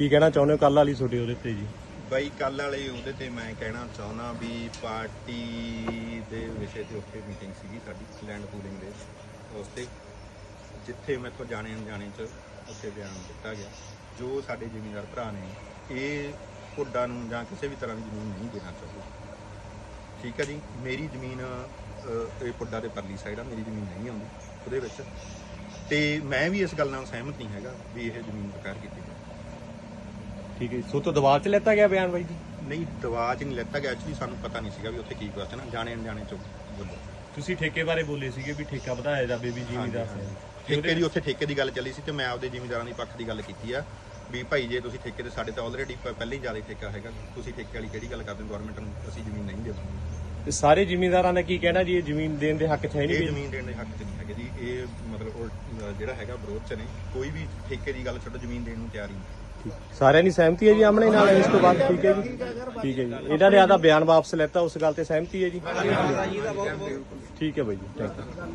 ਕੀ ਕਹਿਣਾ ਚਾਹੁੰਦੇ ਹੋ? ਕੱਲ ਵਾਲੀ ਤੁਹਾਡੇ ਉਹਦੇ ਤੇ ਜੀ। ਬਾਈ ਕੱਲ ਵਾਲੇ ਉਹਦੇ ਤੇ ਮੈਂ ਕਹਿਣਾ ਚਾਹੁੰਦਾ ਵੀ ਪਾਰਟੀ ਦੇ ਵਿਸ਼ੇ ਤੇ ਉੱਥੇ ਮੀਟਿੰਗ ਸੀਗੀ ਸਾਡੀ ਲੈਂਡ ਪੂਲਿੰਗ ਦੇ ਉਸ ਤੇ ਜਿੱਥੇ ਮੈਥੋਂ ਜਾਣੇ ਅਣਜਾਣੇ ਚ ਉੱਥੇ ਬਿਆਨ ਦਿੱਤਾ ਗਿਆ। ਜੋ ਸਾਡੇ ਜ਼ਿਮੀਂਦਾਰ ਭਰਾ ਨੇ, ਇਹ ਪੁੱਡਾ ਨੂੰ ਜਾਂ ਕਿਸੇ ਵੀ ਤਰ੍ਹਾਂ ਦੀ ਜ਼ਮੀਨ ਨਹੀਂ ਦੇਣਾ ਚਾਹੁੰਦੇ। ਠੀਕ ਹੈ ਜੀ? ਮੇਰੀ ਜ਼ਮੀਨ ਇਹ ਪੁੱਡਾ ਦੇ ਪਰਲੀ ਸਾਈਡ ਆ, ਮੇਰੀ ਜ਼ਮੀਨ ਨਹੀਂ ਆਉਂਦੀ ਉਹਦੇ ਵਿੱਚ। ਤੇ ਮੈਂ ਵੀ ਇਸ ਗੱਲ ਨਾਲ ਸਹਿਮਤ ਨਹੀਂ ਹੈਗਾ ਵੀ ਇਹ ਜ਼ਮੀਨ ਬਕਾਰ ਕੀਤੀ ਜਾਵੇ। ਠੀਕ ਹੈ। ਸੋ ਤੋਂ ਦਬਾਅ 'ਚ ਲੈਤਾ ਗਿਆ ਬਿਆਨ ਬਾਈ ਜੀ? ਨਹੀਂ ਦਵਾ ਚ ਨਹੀਂ ਲੈਤਾ ਗਿਆ। ਐਕਚੁਅਲੀ ਸਾਨੂੰ ਪਤਾ ਨਹੀਂ ਸੀਗਾ ਵੀ ਉੱਥੇ ਕੀ ਕੁਐਸਚਨ ਆ ਜਾਣੇ ਅਣਜਾਣੇ ਚ। ਬੋਲੋ ਤੁਸੀਂ ਠੇਕੇ ਬਾਰੇ ਬੋਲੇ ਸੀਗੇ ਵੀ ਠੇਕਾ ਵਧਾਇਆ ਜਾਵੇ ਵੀ ਜ਼ਿਮੀਂਦਾਰ ਠੇਕੇ ਦੀ ਉੱਥੇ ਠੇਕੇ ਦੀ ਗੱਲ ਚੱਲੀ ਸੀ ਤੇ ਮੈਂ ਆਪਦੇ ਜ਼ਿਮੀਂਦਾਰਾਂ ਦੀ ਪੱਖ ਦੀ ਗੱਲ ਕੀਤੀ ਆ ਵੀ ਭਾਈ ਜੇ ਤੁਸੀਂ ਠੇਕੇ ਤੇ ਸਾਡੇ ਤਾਂ ਆਲਰੇਡੀ ਪਹਿਲਾਂ ਹੀ ਜ਼ਿਆਦਾ ਠੇਕਾ ਹੈਗਾ। ਤੁਸੀਂ ਠੇਕੇ ਵਾਲੀ ਕਿਹੜੀ ਗੱਲ ਕਰਦੇ ਹੋ? ਗਵਰਨਮੈਂਟ ਨੂੰ ਅਸੀਂ ਜ਼ਮੀਨ ਨਹੀਂ ਦੇ ਸਕਦੇ ਤੇ ਸਾਰੇ ਜ਼ਿਮੀਂਦਾਰਾਂ ਦਾ ਕੀ ਕਹਿਣਾ ਜੀ? ਇਹ ਜ਼ਮੀਨ ਦੇਣ ਦੇ ਹੱਕ 'ਚ ਹੈ ਇਹ ਨਹੀਂ ਜ਼ਮੀਨ ਦੇਣ ਦੇ ਹੱਕ 'ਚ ਨਹੀਂ ਹੈਗੇ ਜੀ। ਇਹ ਮਤਲਬ ਉਹ, ਅਹ, ਜਿਹੜਾ ਹੈਗਾ ਵਿਰੋਧ 'ਚ ਨੇ। ਕੋਈ ਵੀ ਠੇਕੇ ਦੀ ਗੱਲ ਛੱਡੋ ਜ਼ਮੀਨ ਦੇਣ ਨੂੰ ਤਿਆਰ ਹੀ ਨਹੀਂ। ਸਾਰਿਆਂ ਦੀ ਸਹਿਮਤੀ ਹੈ ਜੀ ਆਮਣੇ ਨਾਲ, ਇਸ ਤੋਂ ਬਾਅਦ ਠੀਕ ਹੈ ਜੀ। ਠੀਕ ਹੈ ਜੀ। ਇਹਨਾਂ ਨੇ ਆਦਾ ਬਿਆਨ ਵਾਪਸ ਲੈਤਾ, ਉਸ ਗੱਲ ਤੇ ਸਹਿਮਤੀ ਹੈ ਜੀ। ਠੀਕ ਹੈ ਬਾਈ ਜੀ ਥੈਂਕ ਯੂ